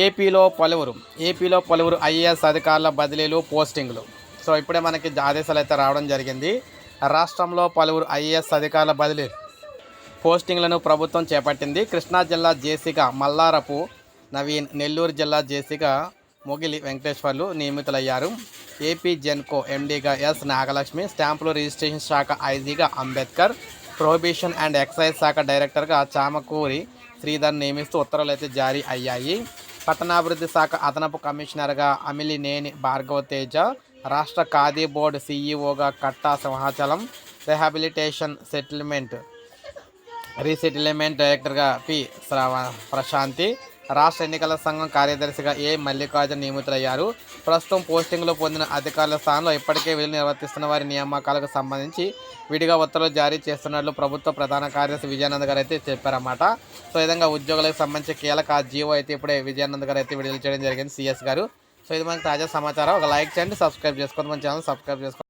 ఏపీలో పలువురు ఏపీలో పలువురు ఐఏఎస్ అధికారుల బదిలీలు పోస్టింగ్లు. సో ఇప్పుడే మనకి ఆదేశాలు అయితే రావడం జరిగింది. రాష్ట్రంలో పలువురు ఐఏఎస్ అధికారుల బదిలీ పోస్టింగ్లను ప్రభుత్వం చేపట్టింది. కృష్ణా జిల్లా జేసీగా మల్లారపు నవీన్ నెల్లూరు జిల్లా జేసీగా మొగిలి వెంకటేశ్వర్లు నియమితులయ్యారు. ఏపీ జెన్కో ఎండీగా ఎస్ నాగలక్ష్మి స్టాంపులు రిజిస్ట్రేషన్ శాఖ ఐజీగా అంబేద్కర్ ప్రొహిబిషన్ అండ్ ఎక్సైజ్ శాఖ డైరెక్టర్గా చామకూరి శ్రీధర్ నియమిస్తూ ఉత్తర్వులు అయితే జారీ అయ్యాయి. పట్టణాభివృద్ధి శాఖ అదనపు కమిషనర్గా అమిలినేని భార్గవ తేజ రాష్ట్ర Khadi board సీఈఓగా Katta Simhachalam rehabilitation settlement resettlement డైరెక్టర్గా పి శ్రావ ప్రశాంతి రాష్ట్ర ఎన్నికల సంఘం కార్యదర్శిగా ఏ మల్లికార్జున నియమితులయ్యారు? ప్రస్తుతం పోస్టింగ్లో పొందిన అధికారుల స్థానంలో ఇప్పటికే విధులు నిర్వర్తిస్తున్న వారి నియామకాలకు సంబంధించి విడిగా ఉత్తర్వులు జారీ చేస్తున్నట్లు ప్రభుత్వ ప్రధాన కార్యదర్శి విజయానంద్ గారు అయితే చెప్పారన్నమాట. సో ఈ విధంగా ఉద్యోగులకు సంబంధించి కీలక జీవో అయితే ఇప్పుడే విజయానంద్ గారు అయితే విడుదల చేయడం జరిగింది. సిఎస్ గారు. సో ఇది మనకి తాజా సమాచారం. ఒక లైక్ చేయండి సబ్స్క్రైబ్ చేసుకోండి. మన ఛానల్ సబ్స్క్రైబ్ చేసుకోండి.